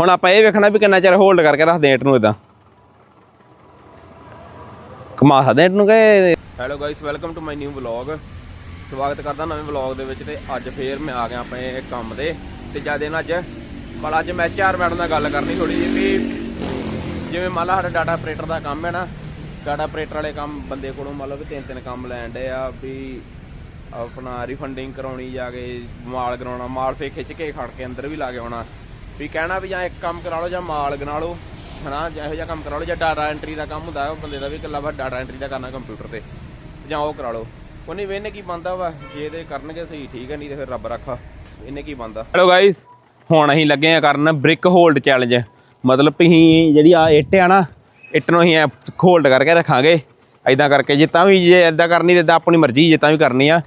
ਹੁਣ ਆਪਾਂ ਇਹ ਵੇਖਣਾ ਵੀ ਕਿੰਨਾ ਚਿਰ ਹੋਲਡ ਕਰਕੇ ਰੱਖਦੇ ਇੱਟ ਨੂੰ ਇਦਾਂ ਕਮਾ ਸਕਦੇ ਇੱਟ ਨੂੰ ਕਿ hello guys welcome to my new vlog ਸਵਾਗਤ ਕਰਦਾ ਨਵੇਂ ਵਲੌਗ ਦੇ ਵਿੱਚ ਤੇ ਅੱਜ ਫੇਰ ਮੈਂ ਆ ਗਿਆ ਆਪਣੇ ਕੰਮ ਦੇ ਤੇ ਜਦ ਇਹਨਾਂ ਅੱਜ ਪਰ ਅੱਜ ਮੈਂ ਚਾਰ ਮੈਡਮ ਨਾਲ ਗੱਲ ਕਰਨੀ ਥੋੜੀ ਜਿਹੀ ਵੀ ਜਿਵੇਂ ਮੰਨ ਲਾ ਸਾਡਾ ਡਾਟਾ ਆਪਰੇਟਰ ਦਾ ਕੰਮ ਹੈ ਨਾ ਡਾਟਾ ਆਪਰੇਟਰ ਵਾਲੇ ਕੰਮ ਬੰਦੇ ਕੋਲੋਂ ਮੰਨ ਲਓ ਵੀ ਤਿੰਨ ਤਿੰਨ ਕੰਮ ਲੈਣ ਡੇ ਆ ਵੀ ਆਪਣਾ ਰਿਫੰਡਿੰਗ ਕਰਾਉਣੀ ਜਾ ਕੇ ਮਾਲ ਕਰਾਉਣਾ, ਮਾਲ ਫੇ ਖਿੱਚ ਕੇ ਖੜ ਕੇ ਅੰਦਰ ਵੀ ਲਾ ਕੇ ਆਉਣਾ। ਵੀ ਕਹਿਣਾ ਵੀ ਜਾਂ ਇੱਕ ਕੰਮ ਕਰਾ ਲਓ ਜਾਂ ਮਾਲ ਗਨਾ ਲਓ, ਹਨਾ, ਜਾਂ ਇਹੋ ਜਿਹਾ ਕੰਮ ਕਰਾ ਲਓ, ਜਾਂ ਡਾਟਾ ਐਂਟਰੀ ਦਾ ਕੰਮ ਹੁੰਦਾ, ਉਹ ਬੰਦੇ ਦਾ ਵੀ ਇਕੱਲਾ ਵਾ ਡਾਟਾ ਐਂਟਰੀ ਦਾ ਕਰਨਾ ਕੰਪਿਊਟਰ ਤੇ, ਜਾਂ ਉਹ ਕਰਾ ਲਓ। ਉਹਨੇ ਵੀ ਇਹਨੇ ਕੀ ਬੰਦਾ ਵਾ, ਜੇ ਇਹਦੇ ਕਰਨਗੇ ਸਹੀ, ਠੀਕ ਹੈ ਨਹੀਂ ਤੇ ਫਿਰ ਰੱਬ ਰੱਖਾ, ਇਹਨੇ ਕੀ ਬੰਦਾ? ਹੈਲੋ ਗਾਇਸ ਹੁਣ ਅਸੀਂ ਲੱਗੇ ਆ ਕਰਨ ਬ੍ਰਿਕ ਹੋਲਡ ਚੈਲੰਜ ਮਤਲਬ ਵੀ ਅਸੀਂ ਜਿਹੜੀ ਆ ਇੱਟ ਆ ਨਾ, ਇੱਟ ਨੂੰ ਅਸੀਂ ਹੋਲਡ ਕਰਕੇ ਰੱਖਾਂਗੇ ਐਦਾਂ ਕਰਕੇ ਜਿੱਤਾਂ ਵੀ ਜੇ ਐਦਾਂ ਕਰਨੀ ਤੇ ਏਦਾਂ ਆਪਣੀ ਮਰਜ਼ੀ ਜਿੱਤਾਂ ਵੀ ਕਰਨੀ ਆ,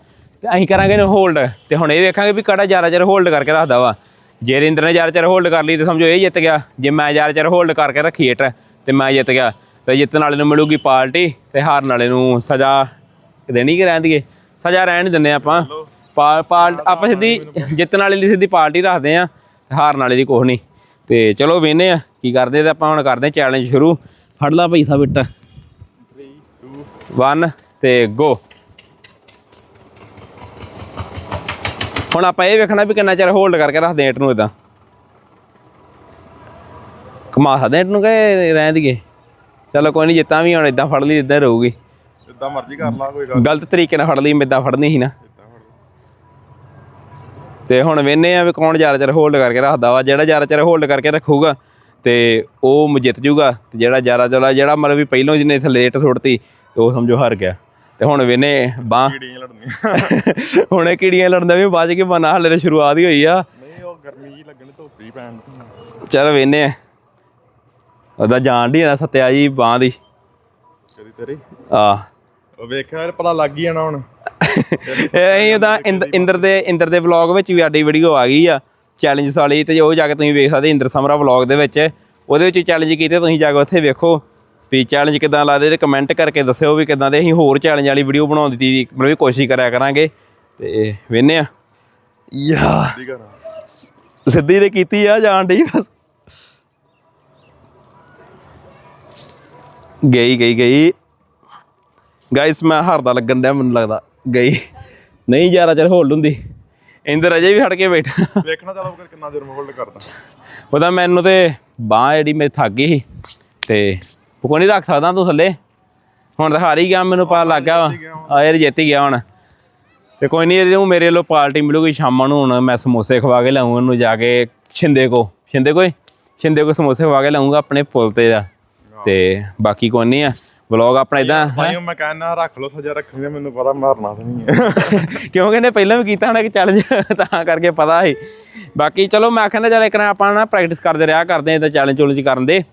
ਤੇ ਅਸੀਂ ਕਰਾਂਗੇ ਇਹਨੂੰ ਹੋਲਡ ਤੇ ਹੁਣ ਇਹ ਵੇਖਾਂਗੇ ਵੀ ਕਿਹੜਾ ਜ਼ਿਆਦਾ ਚਿਰ ਹੋਲਡ ਕਰਕੇ ਰੱਖਦਾ ਵਾ। ਜੇ ਰਿੰਦਰ ਨੇ ਜ਼ਿਆਦਾ ਚਿਰ ਹੋਲਡ ਕਰ ਲਈ ਤੇ ਸਮਝੋ ਇਹ ਜਿੱਤ ਗਿਆ। ਜੇ ਮੈਂ ਜ਼ਿਆਦਾ ਚਿਰ ਹੋਲਡ ਕਰਕੇ ਰੱਖੀ ਇੱਟ ਤੇ ਮੈਂ ਜਿੱਤ ਗਿਆ। ਤੇ ਜਿੱਤਣ ਵਾਲੇ ਨੂੰ ਮਿਲੂਗੀ ਪਾਰਟੀ ਤੇ ਹਾਰਨ ਵਾਲੇ ਨੂੰ ਸਜ਼ਾ ਦੇਣੀ ਕਿ ਰਹਿਣ ਦੀਏ ਸਜ਼ਾ ਰਹਿਣ ਨਹੀਂ ਦਿੰਦੇ ਆਪਾਂ। ਪਾ- ਪਾਲ ਆਪਾਂ ਸਿੱਧੀ ਜਿੱਤਣ ਵਾਲੇ ਲਈ ਸਿੱਧੀ ਪਾਰਟੀ ਰੱਖਦੇ ਆ ਹਾਰਨ ਵਾਲੇ ਦੀ ਕੁਛ ਨਹੀਂ। ਤੇ ਚਲੋ ਵੇਨੇ ਆ ਕੀ ਕਰਦੇ ਤੇ ਆਪਾਂ ਹੁਣ ਕਰਦੇ ਚੈਲੰਜ ਸ਼ੁਰੂ। ਫੜ ਲਾ ਭਾਈ ਸਾਹਿਬ ਇੱਟ 1 ਤੇ ਗੋ ਹੁਣ ਆਪਾਂ ਇਹ ਵੇਖਣਾ ਵੀ ਕਿੰਨਾ ਚਿਰ ਹੋਲਡ ਕਰਕੇ ਰੱਖਦੇ ਇੱਟ ਨੂੰ ਇਦਾਂ ਕਮਾ ਸਕਦੇ ਇੱਟ ਨੂੰ ਕਿ ਰਹਿਣ ਦੀਏ ਚਲੋ ਕੋਈ ਨਹੀਂ ਜਿੱਤਾਂ ਵੀ ਹੁਣ ਇਦਾਂ ਫੜ ਲਈ ਇਦਾਂ ਰਹੂਗੀ। ਜਿੱਦਾਂ ਮਰਜ਼ੀ ਕਰ ਲਾ ਕੋਈ ਗੱਲ ਗਲਤ ਤਰੀਕੇ ਨਾਲ ਫੜ ਲਈ ਮੈਂ ਇਦਾਂ ਫੜਨੀ ਸੀ ਨਾ। ਤੇ ਹੁਣ ਵੇਨੇ ਆ ਵੀ ਕੌਣ ਜ਼ਿਆਦਾ ਚਿਰ ਹੋਲਡ ਕਰਕੇ ਰੱਖਦਾ ਵਾ। ਜਿਹੜਾ ਜ਼ਿਆਦਾ ਚਿਰ ਹੋਲਡ ਕਰਕੇ ਰੱਖੂਗਾ ਤੇ ਉਹ ਜਿੱਤ ਜੂਗਾ। ਤੇ ਜਿਹੜਾ ਜ਼ਿਆਦਾ ਚਲਾ ਜਿਹੜਾ ਮਤਲਬ ਵੀ ਪਹਿਲੋਂ ਜਿਹਨੇ ਥੱਲੇ ਇੱਟ ਸੁੱਟਤੀ ਤੇ ਉਹ ਸਮਝੋ ਹਾਰ ਗਿਆ। ਤੇ ਹੁਣ ਵੇਨੇ ਬਾਹ। ਕੀੜੀਆਂ ਲੜਨੀਆਂ। ਹੁਣ ਇਹ ਕੀੜੀਆਂ ਲੜਦਾ ਵੀ ਬਾਅਦ ਕੇ ਬਣਾ ਹਲੇ ਤਾਂ ਸ਼ੁਰੂਆਤ ਹੀ ਹੋਈ ਆ। ਨਹੀਂ ਉਹ ਗਰਮੀ ਜੀ ਲੱਗਣੀ ਧੁੱਪ ਹੀ ਪੈਣ। ਚਲ ਵੇਨੇ ਉਹਦਾ ਜਾਣ ਦੀ ਨਾ ਸੱਤਿਆ ਜੀ ਬਾਹ ਦੀ। ਕਦੀ ਤੇਰੀ? ਆ। ਉਹ ਵੇਖਿਆ ਪਤਾ ਲੱਗ ਹੀ ਜਾਣਾ ਹੁਣ। ਇਹ ਉਹਦਾ ਇੰਦ- ਇੰਦਰ ਦੇ ਇੰਦਰ ਦੇ ਵਲੌਗ ਵਿੱਚ ਵੀ ਸਾਡੀ ਵੀਡੀਓ ਆ ਗਈ ਆ ਚੈਲੰਜ ਵਾਲੀ ਤੇ ਉਹ ਜਾ ਕੇ ਤੁਸੀਂ ਵੇਖ ਸਕਦੇ ਇੰਦਰ ਸਮਰਾ ਵਲੌਗ ਦੇ ਵਿੱਚ। ਉਹਦੇ ਵਿੱਚ ਚੈਲੰਜ ਕੀਤੇ ਤੁਸੀਂ ਜਾ ਕੇ ਉੱਥੇ ਵੇਖੋ। ਵੀ ਚੈਲੰਜ ਕਿਦਾਂ ਲੱਗਦੇ ਤੇ ਕਮੈਂਟ ਕਰਕੇ ਦੱਸਿਓ ਵੀ ਕਿਦਾਂ ਦੇ। ਅਸੀਂ ਹੋਰ ਚੈਲੰਜ ਵਾਲੀ ਵੀਡੀਓ ਬਣਾਉਣ ਦੀ ਮਤਲਬ ਵੀ ਕੋਸ਼ਿਸ਼ ਕਰਿਆ ਕਰਾਂਗੇ। ਤੇ ਵੇਨੇ ਆ। ਯਾ। ਸਿੱਧੀ ਤੇ ਕੀਤੀ ਆ ਜਾਣ ਡਈ ਬਸ। ਗਈ ਗਈ ਗਈ। ਗਾਇਸ ਮੈਂ ਹਾਰਦਾ ਲੱਗਣ ਡਿਆ ਮੈਨੂੰ ਲੱਗਦਾ। ਗਈ। ਨਹੀਂ ਜ਼ਿਆਦਾ ਚਿਰ ਹੋਲਡ ਹੁੰਦੀ। ਇੰਦਰ ਅਜੇ ਵੀ ਹਟ ਕੇ ਬੈਠਾ। ਵੇਖਣਾ ਚਲੋ ਕਿੰਨਾ ਦੇਰ ਮੈਂ ਹੋਲਡ ਕਰਦਾ। ਉਹਦਾ ਮੈਨੂੰ ਤੇ ਬਾਹ ਜਿਹੜੀ ਮੇਰੀ ਥੱਕ ਗਈ ਤੇ ਕੋਈ ਨਹੀਂ ਰੱਖ ਸਕਦਾ ਤੂੰ ਥੱਲੇ? ਹੁਣ ਤਾਂ ਹਾਰ ਹੀ ਗਿਆ ਮੈਨੂੰ ਪਤਾ ਲੱਗ ਗਿਆ ਆ ਯਾਰ ਜਿੱਤ ਹੀ ਗਿਆ ਹੁਣ। ਤੇ ਕੋਈ ਨਹੀਂ ਇਹਨੂੰ ਮੇਰੇ ਵੱਲੋਂ ਪਾਰਟੀ ਮਿਲੂਗੀ ਸ਼ਾਮਾਂ ਨੂੰ ਹੁਣ ਮੈਂ ਸਮੋਸੇ ਖਵਾ ਕੇ ਲਿਆਉਂਗਾ ਉਹਨੂੰ ਜਾ ਕੇ। ਛਿੰਦੇ ਕੋ। ਛਿੰਦੇ ਕੋਈ? ਛਿੰਦੇ ਕੋ ਸਮੋਸੇ ਖਵਾ ਕੇ ਲਿਆਉਂਗਾ ਆਪਣੇ ਪੁੱਲ ਤੇ ਦਾ ਤੇ ਬਾਕੀ ਕੋਈ ਨਹੀਂ ਆ। ਵਲੌਗ ਆਪਣਾ ਇਦਾਂ ਭਾਈ ਮੈਂ ਕਹਿੰਦਾ ਰੱਖ ਲਓ ਸਜ਼ਾ ਰੱਖਣੀ ਆ, ਮੈਨੂੰ ਪਤਾ ਮਾਰਨਾ ਤਾਂ ਨਹੀਂ ਹੈ। ਕਿਉਂਕਿ ਇਹਨੇ ਪਹਿਲਾਂ ਵੀ ਕੀਤਾ ਹੋਣਾ ਕਿ ਚੈਲੰਜ ਤਾਂ ਕਰਕੇ ਪਤਾ ਸੀ। ਬਾਕੀ ਚਲੋ ਮੈਂ ਆਖਿਆ ਚੱਲ ਇੱਕ ਨਾ ਆਪਾਂ ਨਾ ਪ੍ਰੈਕਟਿਸ ਕਰਦੇ ਰਿਹਾ ਕਰਦੇ ਇਦਾਂ ਚੈਲੰਜ ਚੁਲੰਜ ਕਰਨ ਦੇ।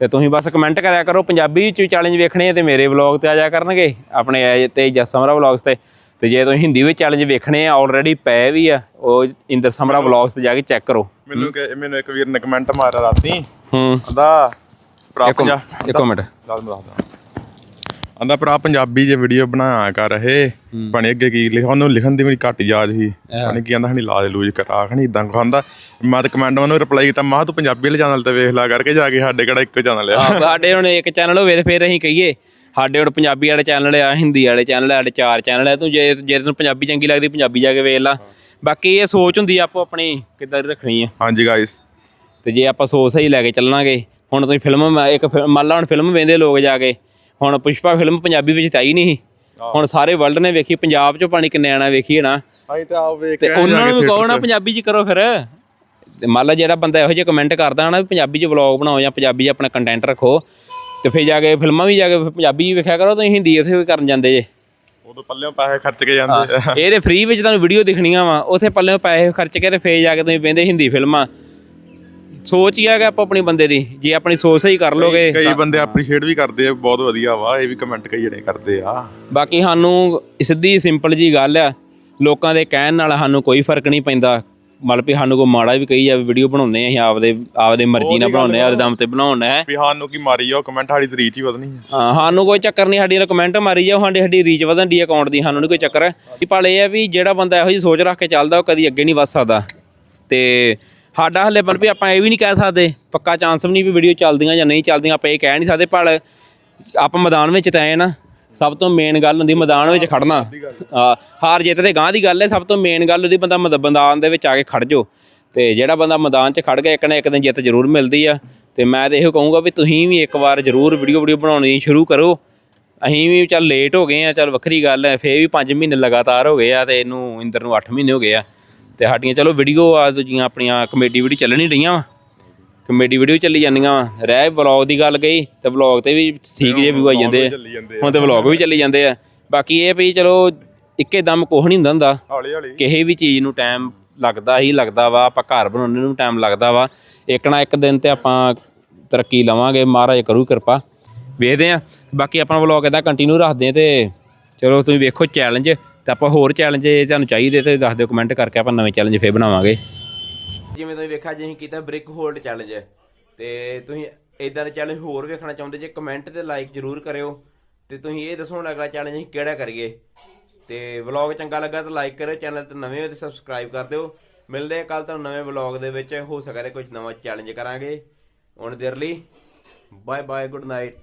ਤੇ ਤੁਸੀਂ ਬਸ ਕਮੈਂਟ ਕਰਿਆ ਕਰੋ ਪੰਜਾਬੀ ਚ ਚੈਲੰਜ ਵੇਖਣੇ ਤੇ ਮੇਰੇ ਵਲੌਗ ਤੇ ਆ ਜਾ ਕਰਨਗੇ ਆਪਣੇ ਤੇ ਜਸ ਸਮਰਾ ਵਲੌਗਸ ਤੇ। ਤੇ ਜੇ ਤੁਸੀਂ ਹਿੰਦੀ ਵਿੱਚ ਚੈਲੰਜ ਵੇਖਣੇ ਆ ਆਲਰੇਡੀ ਪਏ ਵੀ ਆ ਉਹ ਇੰਦਰ ਸਮਰਾ ਵਲੌਗਸ ਤੇ ਜਾ ਕੇ ਚੈੱਕ ਕਰੋ। ਮੈਨੂੰ ਕਿ ਮੈਨੂੰ ਇੱਕ ਵੀਰ ਨੇ ਕਮੈਂਟ ਮਾਰਿਆ ਰਾਤੀ। ਹੂੰ। ਭਰਾ ਇੱਕ ਪੰਜਾ ਇੱਕ ਮਿੰਟ। ਚੱਲ ਮੈਂ ਦੱਸਦਾ ਆਂਦਾ ਭਰਾ ਪੰਜਾਬੀ ਜੇ ਵੀਡੀਓ ਬਣਾਇਆ ਕਰ ਇਹ। ਬਣੇ ਅੱਗੇ ਕੀ ਲਿਖਿਆ ਉਹਨੂੰ ਲਿਖਣ ਦੀ ਮੇਰੀ ਘੱਟ ਯਾਦ ਸੀ। ਬਣੇ ਕੀ ਆਂਦਾ ਹਣੀ ਲਾਜ ਲੂਜ ਕਰਾ ਖਣੀ ਇਦਾਂ ਕਹਿੰਦਾ ਮੈਂ ਤਾਂ ਕਮੈਂਟ ਉਹਨੂੰ ਰਿਪਲਾਈ ਕੀਤਾ ਮੈਂ ਤੂੰ ਪੰਜਾਬੀ ਵਾਲੇ ਚੈਨਲ ਤੇ ਵੇਖ ਲਾ ਕਰਕੇ ਜਾ ਕੇ ਸਾਡੇ ਕਿਹੜਾ ਇੱਕ ਚੈਨਲ ਆ। ਸਾਡੇ ਹੁਣ ਇੱਕ ਚੈਨਲ ਹੋਵੇ ਤੇ ਫਿਰ ਅਸੀਂ ਕਹੀਏ ਸਾਡੇ ਹੁਣ ਪੰਜਾਬੀ ਵਾਲੇ ਚੈਨਲ ਆ ਹਿੰਦੀ ਵਾਲੇ ਚੈਨਲ ਆ ਸਾਡੇ ਚਾਰ ਚੈਨਲ ਆ। ਤੂੰ ਜੇ ਜੇ ਤੈਨੂੰ ਪੰਜਾਬੀ ਚੰਗੀ ਲੱਗਦੀ ਪੰਜਾਬੀ ਜਾ ਕੇ ਵੇਖ ਲਾ। ਬਾਕੀ ਇਹ ਸੋਚ ਹੁੰਦੀ ਆਪੋ ਆਪਣੀ ਕਿੱਦਾਂ ਰੱਖਣੀ ਆ। ਹਾਂਜੀ ਗਾਇਸ ਤੇ ਜੇ ਆਪਾਂ ਸੋਚ ਸਹੀ ਲੈ ਕੇ ਚੱਲਾਂਗੇ ਹੁਣ ਤੁਸੀਂ ਫਿਲਮ ਇੱਕ ਮੰਨ ਲਾ ਹੁਣ ਫਿਲਮ ਵੇਂਦੇ ਲੋਕ ਜਾ ਕੇ ਹੁਣ ਪੁਸ਼ਪਾ ਫਿਲਮ ਪੰਜਾਬੀ ਵਿੱਚ ਤਾਂ ਹੀ ਨਹੀਂ ਸੀ। ਹੁਣ ਸਾਰੇ ਵਰਲਡ ਨੇ ਵੇਖੀ ਪੰਜਾਬ ਚੋਂ ਪਾਣੀ ਕਿੰਨੇ ਆਣਾ ਵੇਖੀ ਨਾ। ਅਸੀਂ ਤਾਂ ਆਪ ਵੇਖ ਤੇ ਉਹਨਾਂ ਨੂੰ ਕਹੋ ਨਾ ਪੰਜਾਬੀ ਚ ਕਰੋ ਫਿਰ। ਤੇ ਮੰਨ ਲਾ ਜਿਹੜਾ ਬੰਦਾ ਇਹੋ ਜਿਹੇ ਕਮੈਂਟ ਕਰਦਾ ਨਾ ਵੀ ਪੰਜਾਬੀ ਚ ਵਲੌਗ ਬਣਾਓ ਜਾਂ ਪੰਜਾਬੀ ਚ ਆਪਣਾ ਕੰਟੈਂਟ ਰੱਖੋ ਤੇ ਫਿਰ ਜਾ ਕੇ ਫਿਲਮਾਂ ਵੀ ਜਾ ਕੇ ਪੰਜਾਬੀ ਵੀ ਵੇਖਿਆ ਕਰੋ ਤੁਸੀਂ ਹਿੰਦੀ ਉੱਥੇ ਵੀ ਕਰਨ ਜਾਂਦੇ ਜੇ। ਉਦੋਂ ਪੱਲਿਓਂ ਪੈਸੇ ਖਰਚ ਕੇ ਜਾਂਦੇ ਆ। ਇਹ ਤੇ ਫ੍ਰੀ ਵਿੱਚ ਤੁਹਾਨੂੰ ਵੀਡੀਓ ਦਿਖਣੀਆਂ ਵਾ ਉੱਥੇ ਪੱਲੇ ਪੈਸੇ ਖਰਚ ਕੇ ਤੇ ਫੇਰ ਜਾ ਕੇ ਤੁਸੀਂ ਵੇਂਦੇ ਹਿੰਦੀ ਫਿਲਮਾਂ। ਸੋਚ ਹੀ ਕਿ ਆਪੋ ਆਪਣੀ ਬੰਦੇ ਦੀ ਜੇ ਆਪਣੀ ਸੋਚ ਸਹੀ ਕਰ ਲੋਗੇ ਕਈ ਬੰਦੇ ਐਪਰੀਸ਼ੀਏਟ ਵੀ ਕਰਦੇ ਆ ਬਹੁਤ ਵਧੀਆ ਵਾ ਇਹ ਵੀ ਕਮੈਂਟ ਕਈ ਜਣੇ ਕਰਦੇ ਆ। ਬਾਕੀ ਸਾਨੂੰ ਸਿੱਧੀ ਸਿੰਪਲ ਜੀ ਗੱਲ ਆ ਲੋਕਾਂ ਦੇ ਕਹਿਣ ਨਾਲ ਸਾਨੂੰ ਕੋਈ ਫ਼ਰਕ ਨਹੀਂ ਪੈਂਦਾ। ਮਤਲਬ ਵੀ ਸਾਨੂੰ ਕੋਈ ਮਾੜਾ ਵੀ ਕਹੀ ਜਾਵੇ ਵੀਡੀਓ ਬਣਾਉਂਦੇ ਆ ਅਸੀਂ ਆਪਦੇ ਆਪਦੇ ਮਰਜ਼ੀ ਨਾਲ ਬਣਾਉਂਦੇ ਆ ਦਮ ਤੇ ਬਣਾਉਣਾ ਹੈ ਵੀ ਸਾਨੂੰ ਕੀ ਮਾਰੀ ਜਾਓ ਕਮੈਂਟ ਸਾਡੀ ਰੀਚ ਹੀ ਵਧਣੀ ਆ। ਹਾਂ ਸਾਨੂੰ ਕੋਈ ਚੱਕਰ ਨਹੀਂ ਸਾਡੀ ਕਮੈਂਟ ਮਾਰੀ ਜਾਓ ਸਾਡੀ ਸਾਡੀ ਰੀਚ ਵਧਣ ਦੀ ਅਕਾਊਂਟ ਦੀ ਸਾਨੂੰ ਨਹੀਂ ਕੋਈ ਚੱਕਰ। ਹੈ ਪਰ ਇਹ ਆ ਵੀ ਜਿਹੜਾ ਬੰਦਾ ਇਹੋ ਜਿਹੀ ਸੋਚ ਰੱਖ ਕੇ ਚੱਲਦਾ ਉਹ ਕਦੀ ਅੱਗੇ ਨਹੀਂ ਵੱਧ ਸਕਦਾ। ਤੇ ਸਾਡਾ ਹਲੇ ਬਲ ਵੀ ਆਪਾਂ ਇਹ ਵੀ ਨਹੀਂ ਕਹਿ ਸਕਦੇ, ਪੱਕਾ ਚਾਂਸ ਵੀ ਨਹੀਂ ਵੀ ਵੀਡੀਓ ਚੱਲਦੀਆਂ ਜਾਂ ਨਹੀਂ ਚੱਲਦੀਆਂ, ਆਪਾਂ ਇਹ ਕਹਿ ਨਹੀਂ ਸਕਦੇ, ਪਰ ਆਪਾਂ ਮੈਦਾਨ ਵਿੱਚ ਤਾਂ ਆਏ ਨਾ, ਸਭ ਤੋਂ ਮੇਨ ਗੱਲ ਹੁੰਦੀ ਮੈਦਾਨ ਵਿੱਚ ਖੜਨਾ। ਹਾਰ ਜਿੱਤ ਦੇ ਗਾਂ ਦੀ ਗੱਲ ਹੈ, ਸਭ ਤੋਂ ਮੇਨ ਗੱਲ ਉਹਦੀ ਬੰਦਾ ਮਦ- ਮੈਦਾਨ ਦੇ ਵਿੱਚ ਆ ਕੇ ਖੜ ਜੋ ਤੇ ਜਿਹੜਾ ਬੰਦਾ ਮੈਦਾਨ 'ਚ ਖੜ ਗਿਆ, ਇੱਕ ਨਾ ਇੱਕ ਦਿਨ ਜਿੱਤ ਜ਼ਰੂਰ ਮਿਲਦੀ ਆ। ਤੇ ਮੈਂ ਤਾਂ ਇਹੋ ਕਹੂੰਗਾ ਵੀ ਤੁਸੀਂ ਵੀ ਇੱਕ ਵਾਰ ਜ਼ਰੂਰ ਵੀਡੀਓ ਵੀਡੀਓ ਬਣਾਉਣੀ ਸ਼ੁਰੂ ਕਰੋ। ਅਸੀਂ ਵੀ ਚੱਲ ਲੇਟ ਹੋ ਗਏ ਆ, ਚੱਲ ਵੱਖਰੀ ਗੱਲ ਹੈ, ਫੇਰ ਵੀ 5 ਮਹੀਨੇ ਲਗਾਤਾਰ ਹੋ ਗਏ ਆ ਤੇ ਇਹਨੂੰ, ਇੰਦਰ ਨੂੰ 8 ਮਹੀਨੇ ਹੋ ਗਏ ਆ। ਤੇ ਸਾਡੀਆਂ ਚਲੋ ਵੀਡੀਓ ਆ ਦੂਜੀਆਂ ਆਪਣੀਆਂ ਕਮੇਡੀ ਵੀਡੀਓ ਚੱਲਣ ਹੀ ਰਹੀਆਂ ਵਾ। ਕਮੇਡੀ ਵੀਡੀਓ ਚੱਲੀ ਜਾਂਦੀਆਂ ਵਾ। ਰਹਿ ਵਲੌਗ ਦੀ ਗੱਲ ਗਈ ਤੇ ਵਲੌਗ ਤੇ ਵੀ ਠੀਕ ਜੇ ਵਿਊ ਆਈ ਜਾਂਦੇ ਆ। ਚੱਲੀ ਜਾਂਦੇ ਹੁਣ ਤੇ ਵਲੌਗ ਵੀ ਚੱਲੀ ਜਾਂਦੇ ਆ। ਬਾਕੀ ਇਹ ਵੀ ਚਲੋ ਇੱਕੇ ਦਮ ਕੁਛ ਨਹੀਂ ਹੁੰਦਾ ਹੁੰਦਾ। ਹੌਲੀ ਹੌਲੀ। ਕਿਸੇ ਵੀ ਚੀਜ਼ ਨੂੰ ਟਾਈਮ ਲੱਗਦਾ ਹੀ ਲੱਗਦਾ ਵਾ ਆਪਾਂ ਘਰ ਬਣਾਉਣ ਨੂੰ ਟਾਈਮ ਲੱਗਦਾ ਵਾ। ਇੱਕ ਨਾ ਇੱਕ ਦਿਨ ਤੇ ਆਪਾਂ ਤਰੱਕੀ ਲਵਾਂਗੇ। ਮਹਾਰਾਜ ਕਰੂ ਕਿਰਪਾ। ਵੇਖਦੇ ਆ। ਬਾਕੀ ਆਪਣਾ ਵਲੌਗ ਇਹਦਾ ਕੰਟੀਨਿਊ ਰੱਖਦੇ ਆ ਤੇ ਚਲੋ ਤੁਸੀਂ ਵੇਖੋ ਚੈਲੰਜ ਤੇ ਆਪਾਂ ਹੋਰ ਚੈਲੰਜ ਜੇ ਤੁਹਾਨੂੰ ਚਾਹੀਦੇ ਤੇ ਦੱਸ ਦਿਓ ਕਮੈਂਟ ਕਰਕੇ ਆਪਾਂ ਨਵੇਂ ਚੈਲੰਜ ਫੇਰ ਬਣਾਵਾਂਗੇ। ਜਿਵੇਂ ਤੁਸੀਂ ਵੇਖਿਆ, ਜੇ ਅਸੀਂ ਕੀਤਾ ਬ੍ਰਿਕ ਹੋਲਡ ਚੈਲੰਜ ਤੇ ਤੁਸੀਂ ਇਦਾਂ ਦੇ ਚੈਲੰਜ ਹੋਰ ਵੇਖਣਾ ਚਾਹੁੰਦੇ, ਜੇ ਕਮੈਂਟ ਤੇ ਲਾਈਕ ਜ਼ਰੂਰ ਕਰਿਓ, ਤੇ ਤੁਸੀਂ ਇਹ ਦੱਸੋ ਹੁਣ ਅਗਲਾ ਚੈਲੰਜ ਅਸੀਂ ਕਿਹੜਾ ਕਰੀਏ। ਤੇ ਵਲੌਗ ਚੰਗਾ ਲੱਗਾ ਤਾਂ ਲਾਈਕ ਕਰਿਓ ਚੈਨਲ ਤੇ ਨਵੇਂ ਹੋ ਤੇ ਸਬਸਕ੍ਰਾਈਬ ਕਰ ਦਿਓ। ਮਿਲਦੇ ਆ ਕੱਲ ਤੁਹਾਨੂੰ ਨਵੇਂ ਵਲੌਗ ਦੇ ਵਿੱਚ, ਹੋ ਸਕਦਾ ਕੁਝ ਨਵਾਂ ਚੈਲੰਜ ਕਰਾਂਗੇ। ਹੁਣ ਦੇਰ ਲਈ ਬਾਏ ਬਾਏ ਗੁੱਡ ਨਾਈਟ